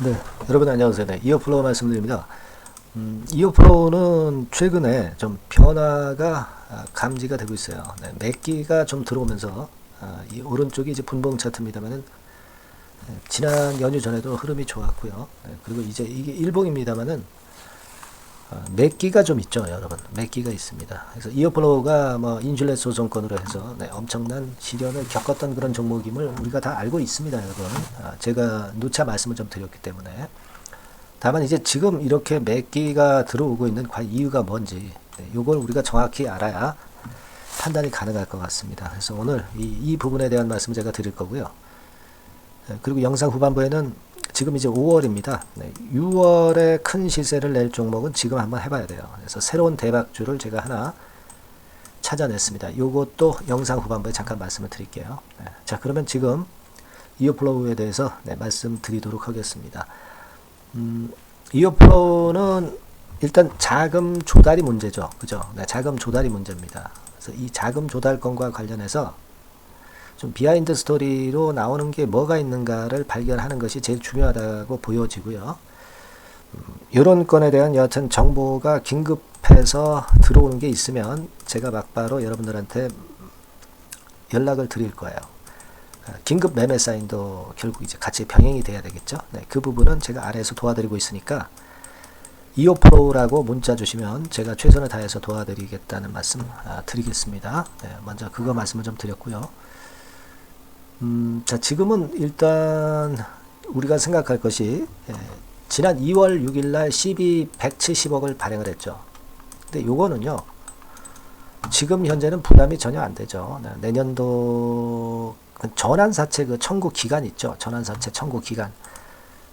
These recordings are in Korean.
네, 여러분 안녕하세요. 네, 이어플로우 말씀드립니다. 음, 이어플로우는 최근에 좀 변화가 아, 감지가 되고 있어요. 네, 맥기가 좀 들어오면서 아, 이 오른쪽이 이제 분봉 차트입니다만은 네, 지난 연휴 전에도 흐름이 좋았고요. 네, 그리고 이제 이게 일봉입니다만은 아, 맥기가 좀 있죠, 여러분. 맥기가 있습니다. 그래서 이어플로우가 뭐 인슐렛 소송권으로 해서 네, 엄청난 시련을 겪었던 그런 종목임을 우리가 다 알고 있습니다, 여러분. 아, 제가 누차 말씀을 좀 드렸기 때문에. 다만 이제 지금 이렇게 맥기가 들어오고 있는 과연 이유가 뭔지 네, 요걸 우리가 정확히 알아야 판단이 가능할 것 같습니다. 그래서 오늘 이, 이 부분에 대한 말씀 제가 드릴 거고요. 네, 그리고 영상 후반부에는 지금 이제 5월입니다. 네, 6월에 큰 시세를 낼 종목은 지금 한번 해봐야 돼요. 그래서 새로운 대박주를 제가 하나 찾아냈습니다. 요것도 영상 후반부에 잠깐 말씀을 드릴게요. 네, 자, 그러면 지금 이어플로우에 대해서 네, 말씀드리도록 하겠습니다. 음, 이어플로우는 일단 자금 조달이 문제죠. 그죠? 네, 자금 조달이 문제입니다. 그래서 이 자금 조달건과 관련해서 좀 비하인드 스토리로 나오는 게 뭐가 있는가를 발견하는 것이 제일 중요하다고 보여지고요. 음, 이런 건에 대한 여하튼 정보가 긴급해서 들어오는 게 있으면 제가 막바로 여러분들한테 연락을 드릴 거예요. 아, 긴급 매매 사인도 결국 이제 같이 병행이 돼야 되겠죠. 네, 그 부분은 제가 아래에서 도와드리고 있으니까 이오프로라고 문자 주시면 제가 최선을 다해서 도와드리겠다는 말씀 아, 드리겠습니다. 네, 먼저 그거 말씀을 좀 드렸고요. 음, 자 지금은 일단 우리가 생각할 것이 예, 지난 2월 6일날 12 170억을 발행을 했죠. 근데 요거는요. 지금 현재는 부담이 전혀 안 되죠. 네, 내년도 그 전환사채 그 청구 기간 있죠. 전환사채 청구 기간.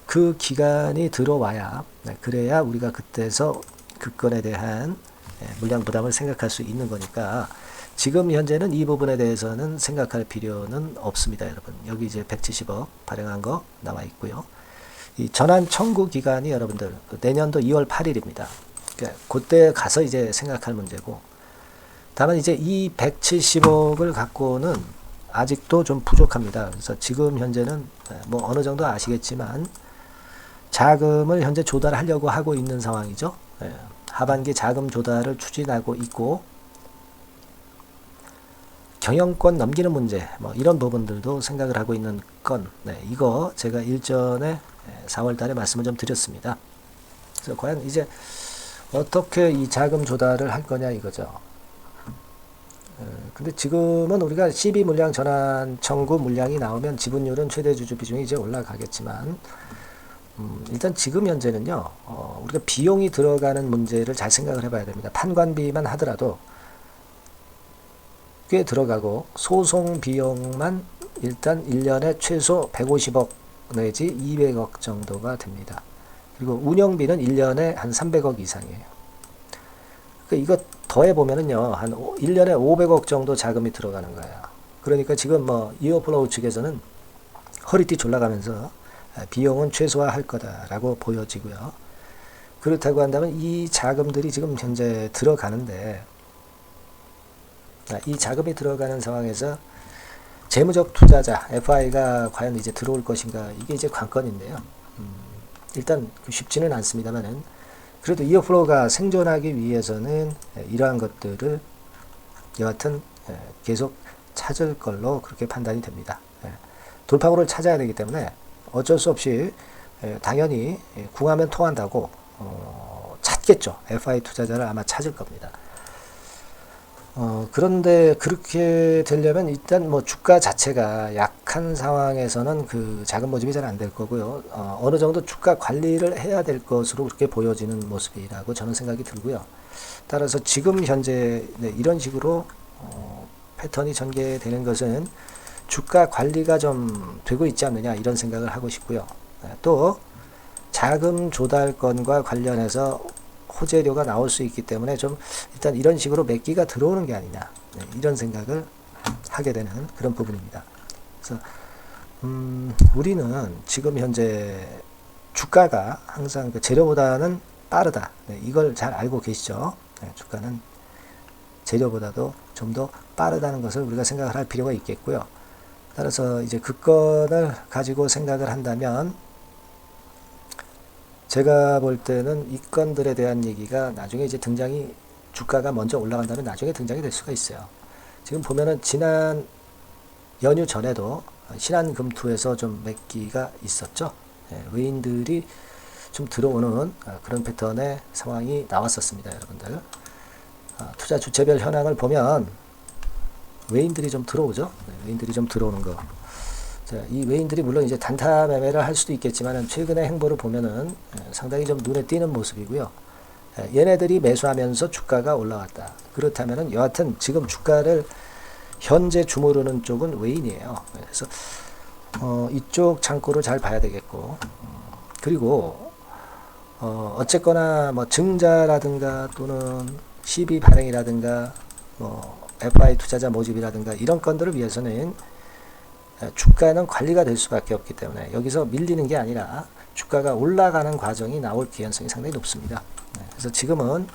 그 기간이 들어와야 네, 그래야 우리가 그때서 그 건에 대한 예, 물량 부담을 생각할 수 있는 거니까 지금 현재는 이 부분에 대해서는 생각할 필요는 없습니다, 여러분. 여기 이제 170억 발행한 거 나와 있고요. 이 전환 청구 기간이 여러분들 내년도 2월 8일입니다. 그러니까 그때 가서 이제 생각할 문제고 다만 이제 이 170억을 갖고는 아직도 좀 부족합니다. 그래서 지금 현재는 뭐 어느 정도 아시겠지만 자금을 현재 조달하려고 하고 있는 상황이죠. 예, 하반기 자금 조달을 추진하고 있고 경영권 넘기는 문제 뭐 이런 부분들도 생각을 하고 있는 건 네, 이거 제가 일전에 4월 달에 말씀을 좀 드렸습니다. 그래서 과연 이제 어떻게 이 자금 조달을 할 거냐 이거죠. 어, 근데 지금은 우리가 12 물량 전환 청구 물량이 나오면 지분율은 최대 주주 비중이 이제 올라가겠지만 음, 일단 지금 현재는요 어, 우리가 비용이 들어가는 문제를 잘 생각을 해봐야 됩니다. 판관비만 하더라도 꽤 들어가고 소송 비용만 일단 1년에 최소 150억 내지 200억 정도가 됩니다. 그리고 운영비는 1년에 한 300억 이상이에요. 그 이거 더해 보면은요. 한 1년에 500억 정도 자금이 들어가는 거예요. 그러니까 지금 뭐 이어플로우 측에서는 허리띠 졸라가면서 비용은 최소화할 거다라고 보여지고요. 그렇다고 한다면 이 자금들이 지금 현재 들어가는데 아, 이 자금이 들어가는 상황에서 재무적 투자자 FI가 과연 이제 들어올 것인가 이게 이제 관건인데요. 음, 일단 쉽지는 않습니다만은 그래도 이어플로우가 생존하기 위해서는 이러한 것들을 여하튼 계속 찾을 걸로 그렇게 판단이 됩니다. 돌파구를 찾아야 되기 때문에 어쩔 수 없이 당연히 궁하면 통한다고 어, 찾겠죠. FI 투자자를 아마 찾을 겁니다. 어, 그런데 그렇게 되려면 일단 뭐 주가 자체가 약한 상황에서는 그 자금 모집이 잘 안 될 거고요. 어, 어느 정도 주가 관리를 해야 될 것으로 그렇게 보여지는 모습이라고 저는 생각이 들고요. 따라서 지금 현재 네, 이런 식으로 어, 패턴이 전개되는 것은 주가 관리가 좀 되고 있지 않느냐 이런 생각을 하고 싶고요. 네, 또 자금 조달건과 관련해서 호재료가 나올 수 있기 때문에 좀 일단 이런 식으로 몇 기가 들어오는 게 아니냐 네, 이런 생각을 하게 되는 그런 부분입니다. 그래서 음, 우리는 지금 현재 주가가 항상 그 재료보다는 빠르다. 네, 이걸 잘 알고 계시죠? 네, 주가는 재료보다도 좀 더 빠르다는 것을 우리가 생각을 할 필요가 있겠고요. 따라서 이제 그 건을 가지고 생각을 한다면 제가 볼 때는 이 건들에 대한 얘기가 나중에 이제 등장이 주가가 먼저 올라간 다음에 나중에 등장이 될 수가 있어요. 지금 보면은 지난 연휴 전에도 신한금투에서 좀 맥기가 있었죠. 예, 외인들이 좀 들어오는 아, 그런 패턴의 상황이 나왔었습니다, 여러분들. 아, 투자 주체별 현황을 보면 외인들이 좀 들어오죠. 네, 외인들이 좀 들어오는 거. 자, 이 외인들이 물론 이제 단타 매매를 할 수도 있겠지만 최근의 행보를 보면은 예, 상당히 좀 눈에 띄는 모습이고요. 예, 얘네들이 매수하면서 주가가 올라왔다. 그렇다면은 여하튼 지금 주가를 현재 주무르는 쪽은 외인이에요. 그래서 어, 이쪽 창고를 잘 봐야 되겠고 음, 그리고 어, 어쨌거나 뭐 증자라든가 또는 CB 발행이라든가 뭐 FI 투자자 모집이라든가 이런 건들을 위해서는 에, 주가는 관리가 될 수밖에 없기 때문에 여기서 밀리는 게 아니라 주가가 올라가는 과정이 나올 기현성이 상당히 높습니다. 네, 그래서 지금은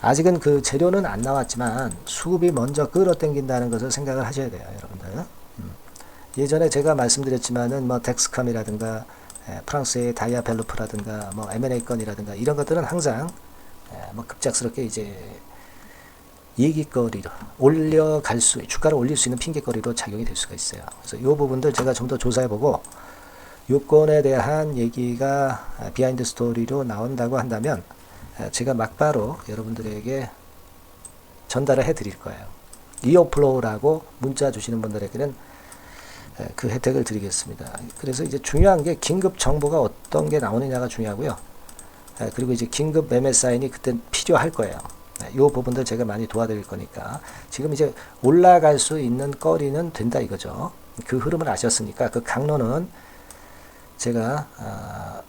아직은 그 재료는 안 나왔지만 수급이 먼저 끌어당긴다는 것을 생각을 하셔야 돼요, 여러분들. 음. 예전에 제가 말씀드렸지만은 뭐 덱스컴이라든가 에, 프랑스의 다이아벨로프라든가 뭐 M&A 건이라든가 이런 것들은 항상 에, 뭐 급작스럽게 이제 얘기거리로 올려갈 수 주가를 올릴 수 있는 핑계거리로 작용이 될 수가 있어요. 그래서 이 부분들 제가 좀 더 조사해보고 요건에 대한 얘기가 아, 비하인드 스토리로 나온다고 한다면 아, 제가 막바로 여러분들에게 전달을 해드릴 거예요. 이어플로우라고 문자 주시는 분들에게는 에, 그 혜택을 드리겠습니다. 그래서 이제 중요한 게 긴급 정보가 어떤 게 나오느냐가 중요하고요. 에, 그리고 이제 긴급 매매 사인이 그때 필요할 거예요. 이 부분들 제가 많이 도와드릴 거니까 지금 이제 올라갈 수 있는 거리는 된다 이거죠. 그 흐름을 아셨으니까 그 강론은 제가 아,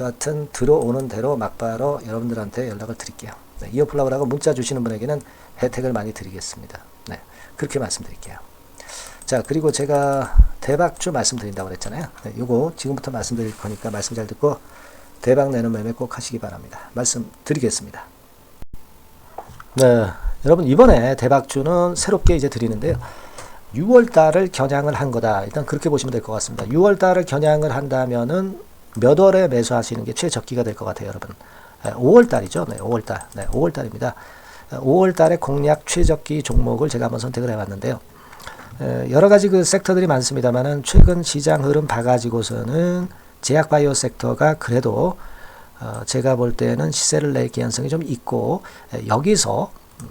여하튼 들어오는 대로 막바로 여러분들한테 연락을 드릴게요. 네, 이어플라우라고 문자 주시는 분에게는 혜택을 많이 드리겠습니다. 네, 그렇게 말씀드릴게요. 자, 그리고 제가 대박주 말씀드린다고 그랬잖아요. 네, 요거 지금부터 말씀드릴 거니까 말씀 잘 듣고 대박 내는 매매 꼭 하시기 바랍니다. 말씀 드리겠습니다. 네, 여러분 이번에 대박주는 새롭게 이제 드리는데요. 6월 달을 겨냥을 한 거다. 일단 그렇게 보시면 될 것 같습니다. 6월 달을 겨냥을 한다면은 몇 월에 매수하시는 게 최적기가 될 것 같아요, 여러분. 5월 달이죠. 네, 5월 달. 네, 5월 달입니다. 5월 달에 공략 최적기 종목을 제가 한번 선택을 해 봤는데요. 여러 가지 그 섹터들이 많습니다만은 최근 시장 흐름 봐가지고서는 제약 바이오 섹터가 그래도 어, 제가 볼 때는 시세를 낼 개연성이 좀 있고 에, 여기서 음,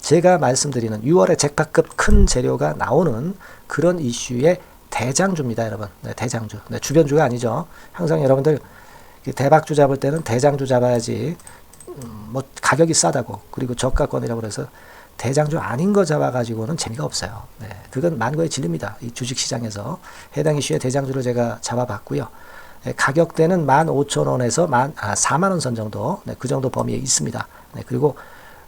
제가 말씀드리는 6월에 잭팟급 큰 재료가 나오는 그런 이슈의 대장주입니다, 여러분. 네, 대장주. 네, 주변주가 아니죠. 항상 여러분들 대박주 잡을 때는 대장주 잡아야지. 음, 뭐 가격이 싸다고 그리고 저가권이라고 그래서 대장주 아닌 거 잡아가지고는 재미가 없어요. 네, 그건 만고의 진리입니다. 이 주식시장에서 해당 이슈의 대장주를 제가 잡아봤고요. 네, 가격대는 15,000원에서 만, 아, 4만원 선 정도, 네, 그 정도 범위에 있습니다. 네, 그리고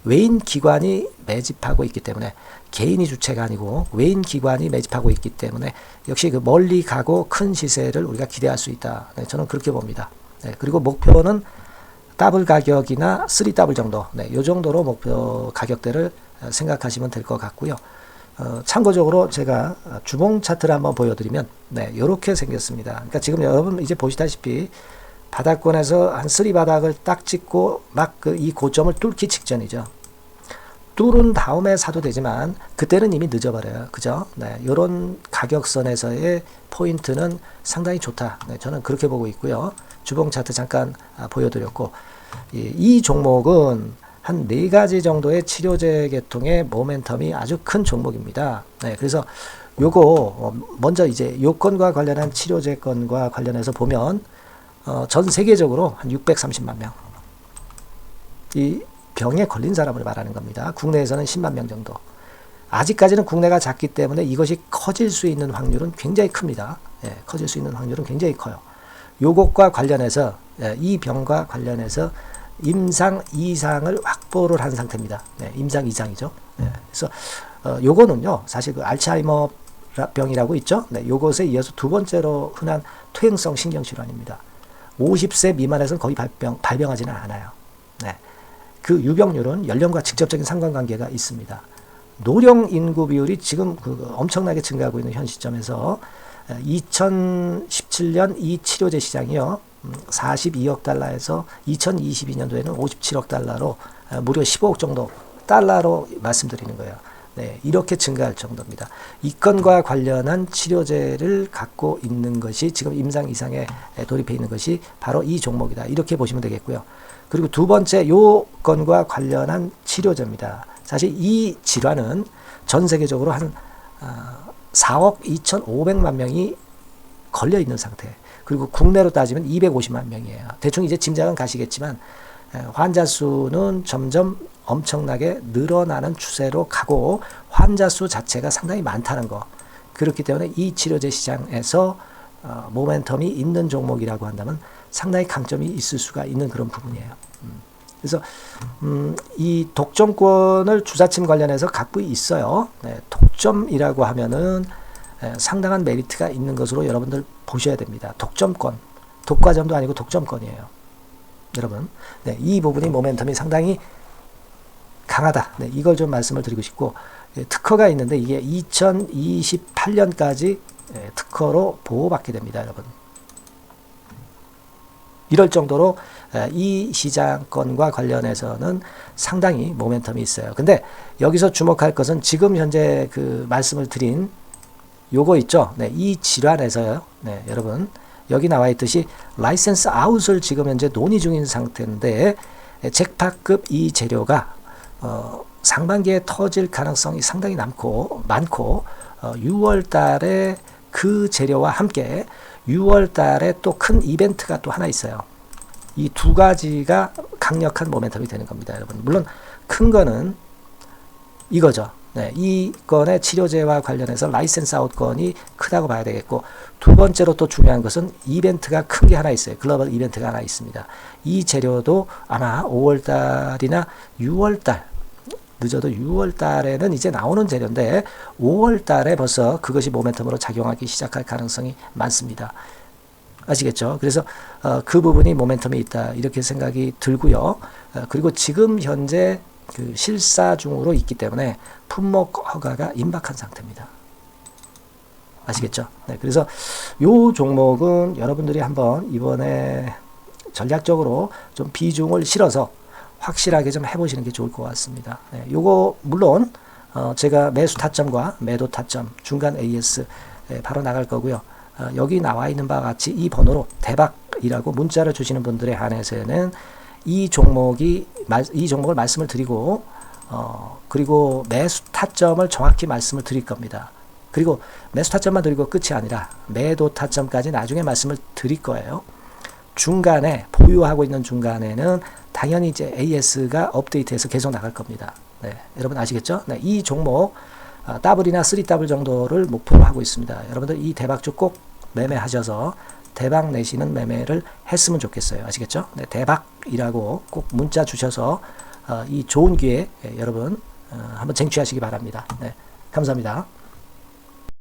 외인 기관이 매집하고 있기 때문에 개인이 주체가 아니고 외인 기관이 매집하고 있기 때문에 역시 그 멀리 가고 큰 시세를 우리가 기대할 수 있다. 네, 저는 그렇게 봅니다. 네, 그리고 목표는 더블 가격이나 3 더블 정도, 네, 요 정도로 목표 가격대를 생각하시면 될 것 같고요. 어, 참고적으로 제가 주봉 차트를 한번 보여드리면, 네, 이렇게 생겼습니다. 그러니까 지금 여러분 이제 보시다시피 바닥권에서 한 쓰리 바닥을 딱 찍고 막 그 이 고점을 뚫기 직전이죠. 뚫은 다음에 사도 되지만 그때는 이미 늦어버려요. 그죠? 네, 이런 가격선에서의 포인트는 상당히 좋다. 네, 저는 그렇게 보고 있고요. 주봉 차트 잠깐 아, 보여드렸고 이, 이 종목은 한 네 가지 정도의 치료제 계통의 모멘텀이 아주 큰 종목입니다. 네, 그래서 요거 어, 먼저 이제 요건과 관련한 치료제 건과 관련해서 보면 어, 전 세계적으로 한 630만 명. 이 병에 걸린 사람을 말하는 겁니다. 국내에서는 10만 명 정도. 아직까지는 국내가 작기 때문에 이것이 커질 수 있는 확률은 굉장히 큽니다. 예, 커질 수 있는 확률은 굉장히 커요. 요것과 관련해서 예, 이 병과 관련해서 임상 이상을 확보를 한 상태입니다. 네, 임상 이상이죠. 네, 그래서 어, 요거는요 사실 그 알츠하이머 병이라고 있죠. 네, 요것에 이어서 두 번째로 흔한 퇴행성 신경 질환입니다. 50세 미만에서는 거의 발병, 발병하지는 않아요. 네. 그 유병률은 연령과 직접적인 상관관계가 있습니다. 노령 인구 비율이 지금 그 엄청나게 증가하고 있는 현 시점에서 2017년 이 치료제 시장이요. 42억 달러에서 2022년도에는 57억 달러로 어, 무려 15억 정도 달러로 말씀드리는 거예요. 네, 이렇게 증가할 정도입니다. 이 건과 관련한 치료제를 갖고 있는 것이 지금 임상 이상에 돌입해 있는 것이 바로 이 종목이다. 이렇게 보시면 되겠고요. 그리고 두 번째 요 건과 관련한 치료제입니다. 사실 이 질환은 전 세계적으로 한 어, 4억 2,500만 명이 걸려 있는 상태. 그리고 국내로 따지면 250만 명이에요. 대충 이제 짐작은 가시겠지만 에, 환자 수는 점점 엄청나게 늘어나는 추세로 가고 환자 수 자체가 상당히 많다는 거. 그렇기 때문에 이 치료제 시장에서 어, 모멘텀이 있는 종목이라고 한다면 상당히 강점이 있을 수가 있는 그런 부분이에요. 음. 그래서 음, 이 독점권을 주사침 관련해서 갖고 있어요. 네, 독점이라고 하면은 에, 상당한 메리트가 있는 것으로 여러분들 보셔야 됩니다. 독점권, 독과점도 아니고 독점권이에요. 여러분, 네, 이 부분이 모멘텀이 상당히 강하다. 네, 이걸 좀 말씀을 드리고 싶고 예, 특허가 있는데 이게 2028년까지 예, 특허로 보호받게 됩니다, 여러분. 이럴 정도로 에, 이 시장권과 관련해서는 상당히 모멘텀이 있어요. 근데 여기서 주목할 것은 지금 현재 그 말씀을 드린 요거 있죠. 네, 이 질환에서요. 네, 여러분 여기 나와 있듯이 라이센스 아웃을 지금 현재 논의 중인 상태인데 에, 잭파급 이 재료가 어, 상반기에 터질 가능성이 상당히 남고 많고 어, 6월 달에 그 재료와 함께 6월 달에 또 큰 이벤트가 또 하나 있어요. 이 두 가지가 강력한 모멘텀이 되는 겁니다, 여러분. 물론 큰 거는 이거죠. 네, 이 건의 치료제와 관련해서 라이센스 아웃 건이 크다고 봐야 되겠고 두 번째로 또 중요한 것은 이벤트가 큰 게 하나 있어요. 글로벌 이벤트가 하나 있습니다. 이 재료도 아마 5월 달이나 6월 달 늦어도 6월 달에는 이제 나오는 재료인데 5월 달에 벌써 그것이 모멘텀으로 작용하기 시작할 가능성이 많습니다. 아시겠죠? 그래서 어, 그 부분이 모멘텀이 있다 이렇게 생각이 들고요. 어, 그리고 지금 현재 그 실사 중으로 있기 때문에 품목 허가가 임박한 상태입니다. 아시겠죠? 네, 그래서 요 종목은 여러분들이 한번 이번에 전략적으로 좀 비중을 실어서 확실하게 좀 해보시는 게 좋을 것 같습니다. 네, 요거 물론 어, 제가 매수 타점과 매도 타점 중간 AS 예, 바로 나갈 거고요. 어, 여기 나와 있는 바와 같이 이 번호로 대박이라고 문자를 주시는 분들에 한해서는 이 종목이 이 종목을 말씀을 드리고 어, 그리고 매수 타점을 정확히 말씀을 드릴 겁니다. 그리고 매수 타점만 드리고 끝이 아니라 매도 타점까지 나중에 말씀을 드릴 거예요. 중간에 보유하고 있는 중간에는 당연히 이제 AS가 업데이트해서 계속 나갈 겁니다. 네, 여러분 아시겠죠? 네, 이 종목 아, 더블이나 3더블 정도를 목표로 하고 있습니다. 여러분들 이 대박주 꼭 매매하셔서 대박 내시는 매매를 했으면 좋겠어요. 아시겠죠? 네, 대박이라고 꼭 문자 주셔서 어, 이 좋은 기회 예, 여러분 어, 한번 쟁취하시기 바랍니다. 네, 감사합니다.